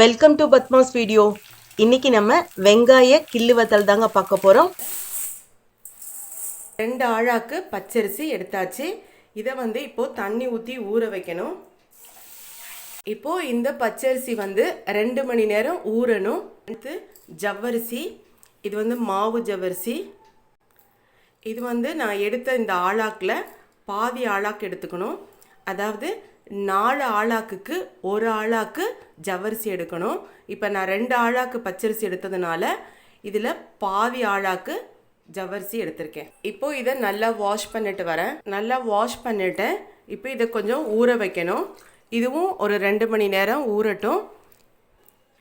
Welcome to Padma's video இன்னைக்கு நம்ம வெங்காய கிள்ளு வத்தல் தாங்க பார்க்க போகிறோம் ரெண்டு ஆழாக்கு பச்சரிசி எடுத்தாச்சு. இதை வந்து இப்போது தண்ணி ஊற்றி ஊற வைக்கணும். இப்போது இந்த பச்சரிசி வந்து ரெண்டு மணி நேரம் ஊறணும். அடுத்து ஜவ்வரிசி இது வந்து மாவு ஜவ்வரிசி. இது வந்து நான் எடுத்த இந்த ஆழாக்கில் பாதி ஆழாக்கு எடுத்துக்கணும். அதாவது நாலு ஆழாக்குக்கு ஒரு ஆழாக்கு ஜவரிசி எடுக்கணும். இப்போ நான் ரெண்டு ஆழாக்கு பச்சரிசி எடுத்ததுனால இதில் பாதி ஆழாக்கு ஜவரிசி எடுத்திருக்கேன். இப்போ இதை நல்லா வாஷ் பண்ணிட்டு வரேன். நல்லா வாஷ் பண்ணிட்டேன் இப்போ இதை கொஞ்சம் ஊற வைக்கணும். இதுவும் ஒரு ரெண்டு மணி நேரம் ஊறட்டும்.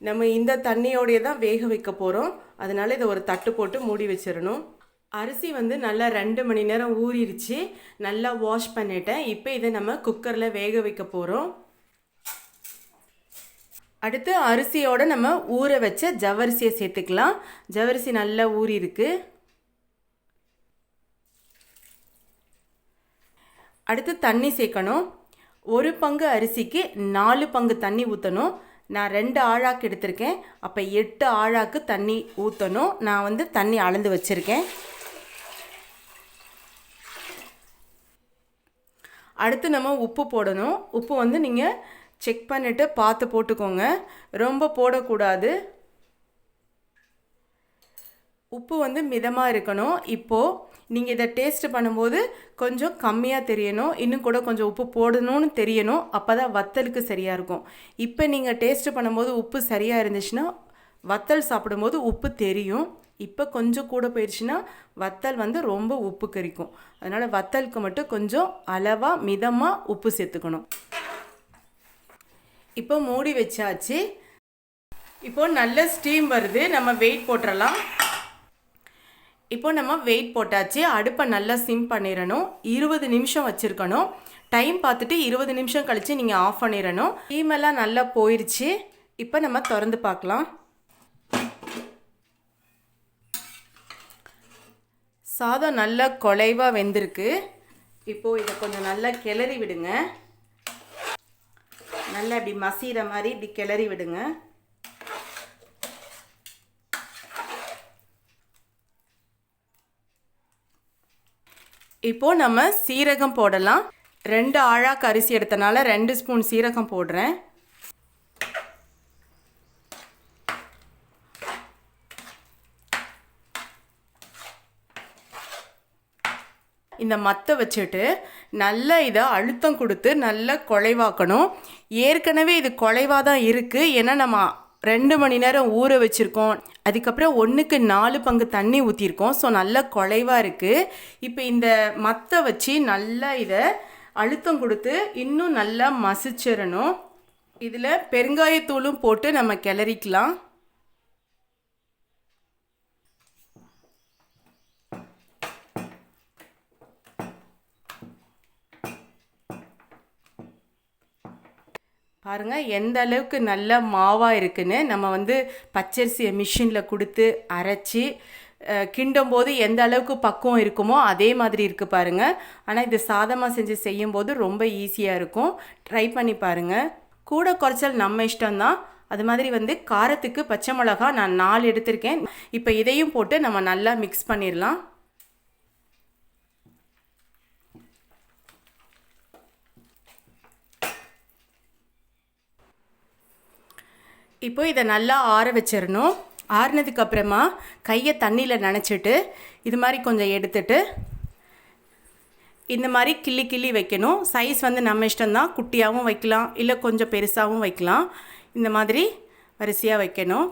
நம்ம இந்த தண்ணியோடைய தான் வேக வைக்க போகிறோம் அதனால் இதை ஒரு தட்டு போட்டு மூடி வச்சிடணும். அரிசி வந்து நல்லா ரெண்டு மணி நேரம் ஊறிடுச்சு நல்லா வாஷ் பண்ணிட்டேன். இப்போ இதை நம்ம குக்கரில் வேக வைக்க போகிறோம் அடுத்து அரிசியோட நம்ம ஊற வச்ச ஜவரிசியை சேர்த்துக்கலாம். ஜவரிசி நல்லா ஊறிருக்கு. அடுத்து தண்ணி சேர்க்கணும். ஒரு பங்கு அரிசிக்கு நாலு பங்கு தண்ணி ஊற்றணும் நான் ரெண்டு ஆழாக்கு எடுத்திருக்கேன். அப்போ எட்டு ஆழாக்கு தண்ணி ஊற்றணும் நான் வந்து தண்ணி அளந்து வச்சுருக்கேன். அடுத்து நம்ம உப்பு போடணும். உப்பு வந்து நீங்கள் செக் பண்ணிவிட்டு பார்த்து போட்டுக்கோங்க. ரொம்ப போடக்கூடாது. உப்பு வந்து மிதமாக இருக்கணும். இப்போது நீங்கள் இதை டேஸ்ட் பண்ணும்போது கொஞ்சம் கம்மியாக தெரியணும். இன்னும் கூட கொஞ்சம் உப்பு போடணும்னு தெரியணும். அப்போ தான் வத்தலுக்கு சரியாக இருக்கும். இப்போ நீங்கள் டேஸ்ட் பண்ணும்போது உப்பு சரியாக இருந்துச்சுன்னா வத்தல் சாப்பிடும்போது உப்பு தெரியும். இப்போ கொஞ்சம் கூட போயிடுச்சுன்னா வத்தல் வந்து ரொம்ப உப்பு கறிக்கும் அதனால் வத்தலுக்கு மட்டும் கொஞ்சம் அளவாக மிதமாக உப்பு சேர்த்துக்கணும். இப்போ மூடி வச்சாச்சு. இப்போ நல்ல ஸ்டீம் வருது. நம்ம வெயிட் போட்டுடலாம் இப்போ நம்ம வெயிட் போட்டாச்சு. அடுப்பை நல்லா சிம் பண்ணிடணும். இருபது நிமிஷம் வச்சுருக்கணும். டைம் பார்த்துட்டு இருபது நிமிஷம் கழித்து நீங்கள் ஆஃப் பண்ணிடணும். ஸ்டீமெல்லாம் நல்லா போயிடுச்சு இப்போ நம்ம திறந்து பார்க்கலாம். சாதம் நல்லா குலைவாக வெந்திருக்கு. இப்போது இதை கொஞ்சம் நல்லா கிளறி விடுங்க. நல்லா இப்படி மசிகிற மாதிரி இப்படி கிளறி விடுங்க. இப்போது நம்ம சீரகம் போடலாம். ரெண்டு ஆழாக்கு அரிசி எடுத்தனால ரெண்டு ஸ்பூன் சீரகம் போடுறேன். இந்த மத்தை வச்சுட்டு நல்லா இதை அழுத்தம் கொடுத்து நல்லா குழைவாக்கணும் ஏற்கனவே இது குழைவாக தான் இருக்குது ஏன்னா நம்ம ரெண்டு மணி நேரம் ஊற வச்சுருக்கோம். அதுக்கப்புறம் ஒன்றுக்கு நாலு பங்கு தண்ணி ஊற்றிருக்கோம் ஸோ நல்லா குழைவாக இருக்குது இப்போ இந்த மத்தை வச்சு நல்லா இதை அழுத்தம் கொடுத்து இன்னும் நல்லா மசிச்சிடணும். இதில் பெருங்காயத்தூளும் போட்டு நம்ம கிளறிக்கலாம். பாருங்கள் எந்த அளவுக்கு நல்ல மாவாக இருக்குன்னு நம்ம வந்து பச்சரிசியை மிஷினில் கொடுத்து அரைச்சி கிண்டும் போது எந்த அளவுக்கு பக்குவம் இருக்குமோ அதே மாதிரி இருக்குது பாருங்கள் ஆனால் இது சாதமாக செஞ்சு செய்யும்போது ரொம்ப ஈஸியாக இருக்கும். ட்ரை பண்ணி பாருங்கள் கூட குறைச்சல் நம்ம இஷ்டம்தான். அது மாதிரி வந்து காரத்துக்கு பச்சை மிளகா நான் நாலு எடுத்திருக்கேன். இப்போ இதையும் போட்டு நம்ம நல்லா மிக்ஸ் பண்ணிடலாம் இப்போ இதை நல்லா ஆற வச்சிடணும் ஆறுனதுக்கு அப்புறமா கையை தண்ணியில் நனைச்சிட்டு இது மாதிரி கொஞ்சம் எடுத்துட்டு இந்த மாதிரி கிள்ளி கிள்ளி வைக்கணும். சைஸ் வந்து நம்ம இஷ்டம்தான். குட்டியாகவும் வைக்கலாம். இல்லை கொஞ்சம் பெருசாகவும் வைக்கலாம். இந்த மாதிரி வரிசையாக வைக்கணும்.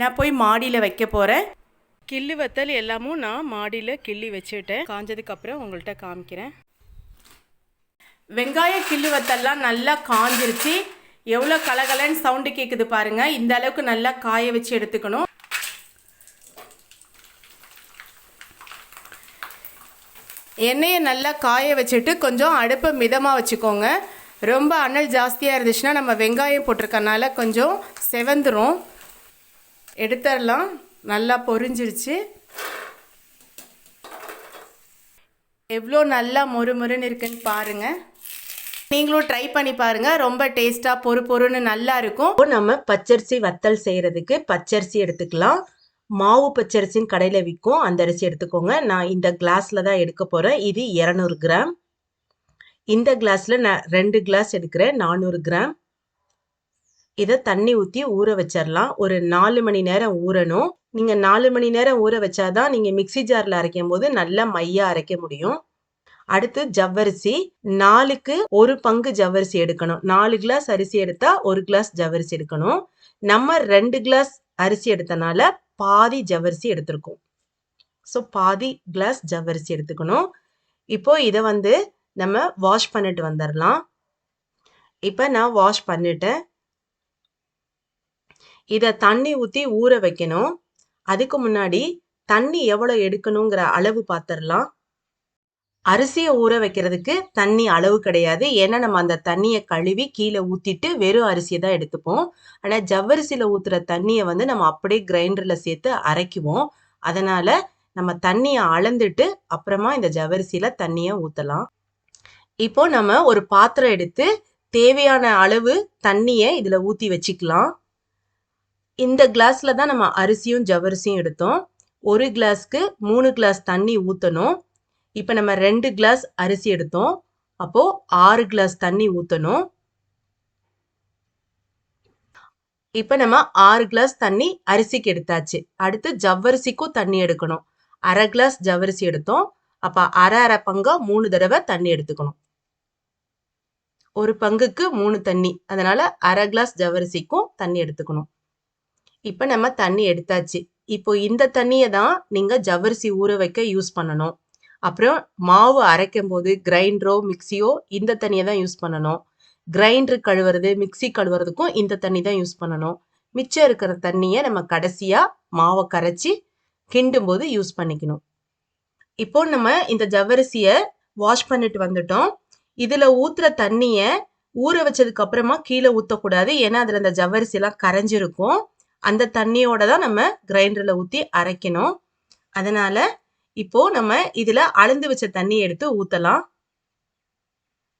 நான் போய் மாடியில் வைக்க போகிறேன் கிள்ளி வத்தல் எல்லாமும் நான் மாடியில் கிள்ளி வச்சுட்டேன் காஞ்சதுக்கப்புறம் உங்கள்கிட்ட காமிக்கிறேன். வெங்காய கிள்ளி வத்தல்லாம் நல்லா காஞ்சிருச்சு. எவ்வளோ கலகலன்னு சவுண்டு கேட்குது பாருங்கள் இந்த அளவுக்கு நல்லா காய வச்சு எடுத்துக்கணும். எண்ணெயை நல்லா காய வச்சுட்டு கொஞ்சம் அடுப்பை மிதமாக வச்சுக்கோங்க. ரொம்ப அனல் ஜாஸ்தியாக இருந்துச்சுன்னா நம்ம வெங்காயம் போட்டிருக்கனால கொஞ்சம் செவந்துரும். எடுத்துடலாம். நல்லா பொரிஞ்சிருச்சு. எவ்வளோ நல்லா மொறு மொறுன்னு இருக்குன்னு பாருங்கள் நீங்களும் ட்ரை பண்ணி பாருங்க. ரொம்ப டேஸ்டா பொறு பொறுன்னு நல்லா இருக்கும். நம்ம பச்சரிசி வத்தல் செய்யறதுக்கு பச்சரிசி எடுத்துக்கலாம். மாவு பச்சரிசின்னு கடையில் விற்கும் அந்த அரிசி எடுத்துக்கோங்க. நான் இந்த கிளாஸில் தான் எடுக்க போகிறேன் இது இரநூறு கிராம். இந்த கிளாஸில் நான் ரெண்டு கிளாஸ் எடுக்கிறேன். நானூறு கிராம். இதை தண்ணி ஊற்றி ஊற வச்சிடலாம் ஒரு நாலு மணி நேரம் ஊறணும். நீங்கள் நாலு மணி நேரம் ஊற வச்சாதான் நீங்கள் மிக்சி ஜாரில் அரைக்கும் போது நல்லா மையாக அரைக்க முடியும். அடுத்து ஜவ்வரிசி நாலுக்கு ஒரு பங்கு ஜவ்வரிசி எடுக்கணும். நாலு கிளாஸ் அரிசி எடுத்தா ஒரு கிளாஸ் ஜவ்வரிசி எடுக்கணும். நம்ம ரெண்டு கிளாஸ் அரிசி எடுத்தனால பாதி ஜவ்வரிசி எடுத்திருக்கோம். ஸோ பாதி கிளாஸ் ஜவ்வரிசி எடுத்துக்கணும். இப்போ இதை வந்து நம்ம வாஷ் பண்ணிட்டு வந்துடலாம் இப்போ நான் வாஷ் பண்ணிட்டேன். இதை தண்ணி ஊற்றி ஊற வைக்கணும். அதுக்கு முன்னாடி தண்ணி எவ்வளோ எடுக்கணுங்கிற அளவு பார்த்துடலாம் அரிசியை ஊற வைக்கிறதுக்கு தண்ணி அளவு கிடையாது. ஏன்னா நம்ம அந்த தண்ணியை கழுவி கீழே ஊற்றிட்டு வெறும் அரிசியை தான் எடுத்துப்போம். ஆனால் ஜவ்வரிசியில் ஊற்றுற தண்ணியை வந்து நம்ம அப்படியே கிரைண்டரில் சேர்த்து அரைக்குவோம். அதனால் நம்ம தண்ணியை அளந்துட்டு அப்புறமா இந்த ஜவ்வரிசியில் தண்ணியை ஊற்றலாம் இப்போ நம்ம ஒரு பாத்திரம் எடுத்து தேவையான அளவு தண்ணியை இதில் ஊற்றி வச்சுக்கலாம். இந்த கிளாஸில் தான் நம்ம அரிசியும் ஜவ்வரிசியும் எடுத்தோம். ஒரு கிளாஸ்க்கு மூணு கிளாஸ் தண்ணி ஊற்றணும் இப்போ நம்ம ரெண்டு கிளாஸ் அரிசி எடுத்தோம். அப்போது ஆறு கிளாஸ் தண்ணி ஊற்றணும் இப்போ நம்ம ஆறு கிளாஸ் தண்ணி அரிசிக்கு எடுத்தாச்சு. அடுத்து ஜவ்வரிசிக்கும் தண்ணி எடுக்கணும். அரை கிளாஸ் ஜவ்வரிசி எடுத்தோம். அப்போ அரை அரை பங்கா மூணு தடவை தண்ணி எடுத்துக்கணும். ஒரு பங்குக்கு மூணு தண்ணி. அதனால அரை கிளாஸ் ஜவ்வரிசிக்கும் தண்ணி எடுத்துக்கணும். இப்போ நம்ம தண்ணி எடுத்தாச்சு. இப்போ இந்த தண்ணியை தான் நீங்கள் ஜவ்வரிசி ஊற வைக்க யூஸ் பண்ணணும். அப்புறம் மாவு அரைக்கும் போது கிரைண்டரோ மிக்சியோ இந்த தண்ணியை தான் யூஸ் பண்ணணும். கிரைண்டர் கழுவுறது மிக்சி கழுவுறதுக்கும் இந்த தண்ணி தான் யூஸ் பண்ணணும். மிச்சம் இருக்கிற தண்ணியை நம்ம கடைசியாக மாவை கரைச்சி கிண்டும் போது யூஸ் பண்ணிக்கணும். இப்போ நம்ம இந்த ஜவ்வரிசியை வாஷ் பண்ணிட்டு வந்துட்டோம். இதில் ஊற்றுற தண்ணியை ஊற வச்சதுக்கு அப்புறமா கீழே ஊற்றக்கூடாது ஏன்னா அதில் இந்த ஜவ்வரிசியெல்லாம் கரைஞ்சிருக்கும். அந்த தண்ணியோட தான் நம்ம கிரைண்டரில் ஊற்றி அரைக்கணும். அதனால் இப்போ நம்ம இதில் அளந்து வச்ச தண்ணி எடுத்து ஊற்றலாம்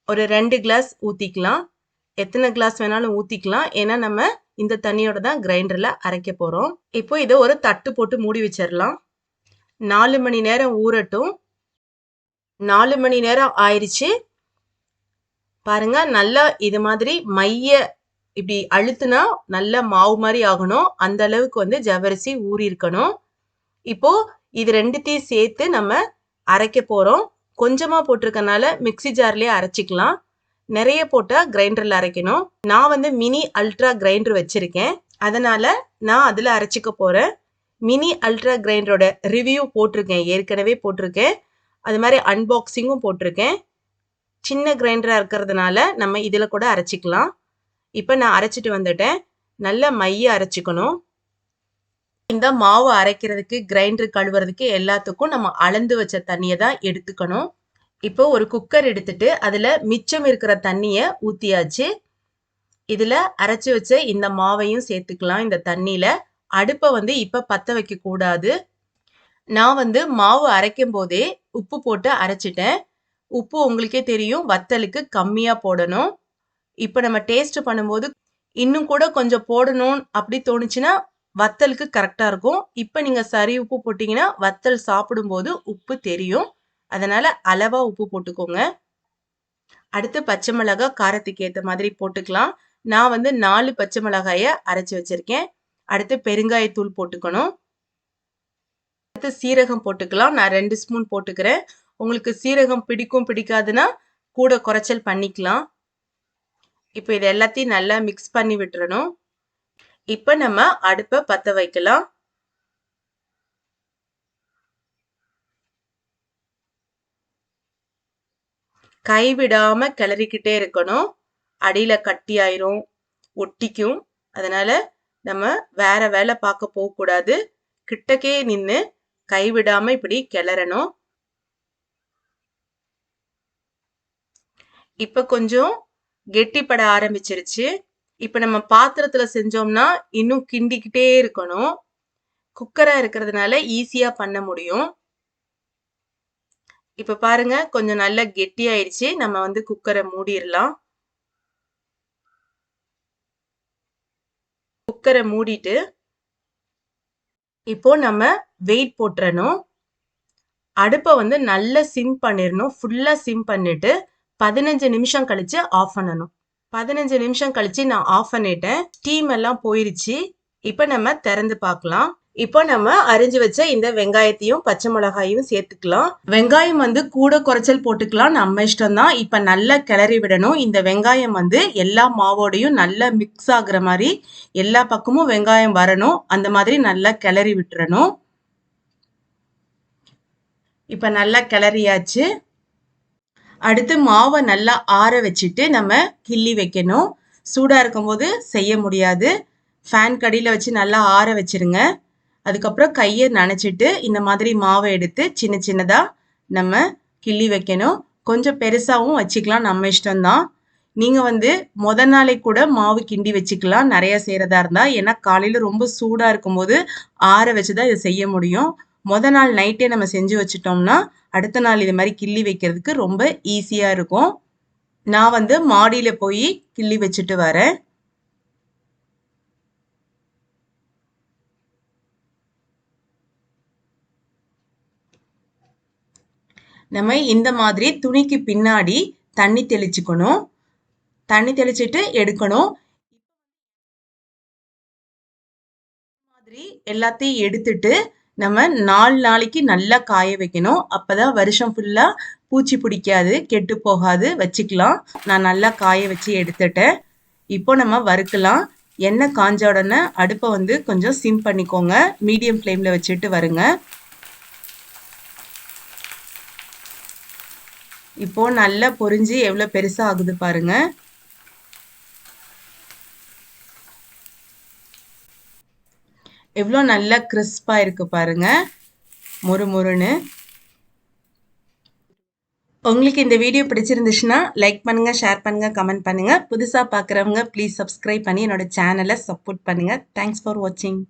ஒரு ரெண்டு கிளாஸ் ஊற்றிக்கலாம் எத்தனை கிளாஸ் வேணாலும் ஊற்றிக்கலாம் ஏன்னா நம்ம இந்த தண்ணியோட தான் கிரைண்டரில் அரைக்க போகிறோம் இப்போ இதை ஒரு தட்டு போட்டு மூடி வச்சிடலாம் நாலு மணி நேரம் ஊறட்டும். நாலு மணி நேரம் ஆயிடுச்சு பாருங்க நல்லா இது மாதிரி மைய இப்படி அழுத்துனா நல்ல மாவு மாதிரி ஆகணும். அந்த அளவுக்கு வந்து ஜவரிசி ஊறி இருக்கணும் இப்போ இது ரெண்டுத்தையும் சேர்த்து நம்ம அரைக்க போகிறோம் கொஞ்சமாக போட்டிருக்கனால மிக்சி ஜார்லேயே அரைச்சிக்கலாம். நிறைய போட்டால் கிரைண்டரில் அரைக்கணும். நான் வந்து மினி அல்ட்ரா கிரைண்டர் வச்சுருக்கேன். அதனால் நான் அதில் அரைச்சிக்க போகிறேன் மினி அல்ட்ரா கிரைண்டரோட ரிவ்யூ போட்டிருக்கேன். ஏற்கனவே போட்டிருக்கேன். அது மாதிரி அன்பாக்சிங்கும் போட்டிருக்கேன். சின்ன கிரைண்டராக இருக்கிறதுனால நம்ம இதில் கூட அரைச்சிக்கலாம். இப்போ நான் அரைச்சிட்டு வந்துட்டேன். நல்ல மைய அரைச்சிக்கணும். இந்த மாவு அரைக்கிறதுக்கு கிரைண்டர் கழுவுறதுக்கு எல்லாத்துக்கும் நம்ம அளந்து வச்ச தண்ணியை தான் எடுத்துக்கணும். இப்போ ஒரு குக்கர் எடுத்துட்டு அதில் மிச்சம் இருக்கிற தண்ணியை ஊற்றியாச்சு இதில் அரைச்சி வச்ச இந்த மாவையும் சேர்த்துக்கலாம். இந்த தண்ணியில் அடுப்பை வந்து இப்போ பற்ற வைக்கக்கூடாது நான் வந்து மாவு அரைக்கும் போதே உப்பு போட்டு அரைச்சிட்டேன். உப்பு உங்களுக்கே தெரியும் வத்தலுக்கு கம்மியாக போடணும். இப்போ நம்ம டேஸ்ட் பண்ணும்போது இன்னும் கூட கொஞ்சம் போடணும் அப்படி தோணுச்சுன்னா வத்தலுக்கு கரெக்டாக இருக்கும். இப்போ நீங்கள் சரி உப்பு போட்டிங்கன்னா வத்தல் சாப்பிடும்போது உப்பு தெரியும். அதனால் அளவாக உப்பு போட்டுக்கோங்க. அடுத்து பச்சை மிளகாய் காரத்துக்கு ஏற்ற மாதிரி போட்டுக்கலாம். நான் வந்து நாலு பச்சை மிளகாயை அரைச்சி வச்சுருக்கேன். அடுத்து பெருங்காயத்தூள் போட்டுக்கணும். அடுத்து சீரகம் போட்டுக்கலாம். நான் ரெண்டு ஸ்பூன் போட்டுக்கிறேன். உங்களுக்கு சீரகம் பிடிக்கும் பிடிக்காதுன்னா கூட குறைச்சல் பண்ணிக்கலாம். இப்போ இது எல்லாத்தையும் நல்லா மிக்ஸ் பண்ணி விட்டுறணும். இப்போ நம்ம அடுப்பை பற்ற வைக்கலாம். கைவிடாம கிளறிக்கிட்டே இருக்கணும். அடியில கட்டி ஆயிரும் ஒட்டிக்கும். அதனால நம்ம வேற வேலை பார்க்க போகக்கூடாது கிட்டக்கே நின்று கைவிடாம இப்படி கிளறணும். இப்ப கொஞ்சம் கெட்டிப்பட ஆரம்பிச்சிருச்சு. இப்போ நம்ம பாத்திரத்தில் செஞ்சோம்னா இன்னும் கிண்டிக்கிட்டே இருக்கணும். குக்கராக இருக்கிறதுனால ஈஸியாக பண்ண முடியும். இப்போ பாருங்க கொஞ்சம் நல்லா கெட்டியாயிடுச்சு. நம்ம வந்து குக்கரை மூடிடலாம். குக்கரை மூடிட்டு இப்போ நம்ம வெயிட் போட்டுறணும். அடுப்பை வந்து நல்லா சிம் பண்ணிடணும். ஃபுல்லாக சிம் பண்ணிட்டு பதினஞ்சு நிமிஷம் கழித்து ஆஃப் பண்ணணும். பதினஞ்சு நிமிஷம் கழிச்சு நான் ஆஃப் பண்ணிட்டேன். ஸ்டீம் எல்லாம் போயிருச்சு. இப்போ நம்ம திறந்து பார்க்கலாம். இப்போ நம்ம அரிஞ்சு வச்ச இந்த வெங்காயத்தையும் பச்சை மிளகாயும் சேர்த்துக்கலாம். வெங்காயம் வந்து கூட குறைச்சல் போட்டுக்கலாம். நம்ம இஷ்டம் தான் இப்போ நல்லா கிளறி விடணும். இந்த வெங்காயம் வந்து எல்லா மாவோடையும் நல்லா மிக்ஸ் ஆகுற மாதிரி எல்லா பக்கமும் வெங்காயம் வரணும். அந்த மாதிரி நல்லா கிளறி விட்டுறணும். இப்போ நல்லா கிளறியாச்சு. அடுத்து மாவை நல்லா ஆற வச்சுட்டு நம்ம கிள்ளி வைக்கணும். சூடாக இருக்கும்போது செய்ய முடியாது. ஃபேன் கடியில் வச்சு நல்லா ஆற வச்சிருங்க. அதுக்கப்புறம் கையை நனைச்சிட்டு இந்த மாதிரி மாவை எடுத்து சின்ன சின்னதாக நம்ம கிள்ளி வைக்கணும். கொஞ்சம் பெருசாகவும் வச்சுக்கலாம். நம்ம இஷ்டம்தான். நீங்கள் வந்து முத நாளை கூட மாவு கிண்டி வச்சுக்கலாம். நிறைய செய்கிறதா இருந்தால் ஏன்னா காலையில் ரொம்ப சூடாக இருக்கும்போது ஆற வச்சு தான் இதை செய்ய முடியும். முத நாள் நைட்டே நம்ம செஞ்சு வச்சிட்டோம்னா அடுத்த நாள் இது மாதிரி கிள்ளி வைக்கிறதுக்கு ரொம்ப ஈஸியாக இருக்கும். நான் வந்து மாடியில் போய் கிள்ளி வச்சுட்டு வரேன். நம்ம இந்த மாதிரி துணிக்கு பின்னாடி தண்ணி தெளிச்சுக்கணும். தண்ணி தெளிச்சிட்டு எடுக்கணும். மாதிரி எல்லாத்தையும் எடுத்துட்டு நம்ம நாலு நாளைக்கு நல்லா காய வைக்கணும். அப்போதான் வருஷம் ஃபுல்லாக பூச்சி பிடிக்காது கெட்டு போகாது வச்சுக்கலாம். நான் நல்லா காய வச்சு எடுத்துட்டேன். இப்போ நம்ம வறுக்கலாம். எண்ணெய் காஞ்ச உடனே அடுப்பை வந்து கொஞ்சம் சிம் பண்ணிக்கோங்க. மீடியம் ஃப்ளேமில் வச்சுட்டு வருங்க. இப்போ நல்லா பொரிஞ்சு எவ்வளோ பெருசாக ஆகுது பாருங்கள் எவ்வளோ நல்லா கிறிஸ்பாக இருக்கு பாருங்க. முறு முறுன்னு. உங்களுக்கு இந்த வீடியோ பிடிச்சிருந்துச்சுன்னா லைக் பண்ணுங்க ஷேர் பண்ணுங்க கமெண்ட் பண்ணுங்க. புதுசாக பார்க்குறவங்க ப்ளீஸ் சப்ஸ்கிரைப் பண்ணி என்னோட சேனலை சப்போர்ட் பண்ணுங்க. தேங்க்ஸ் ஃபார் வாட்சிங்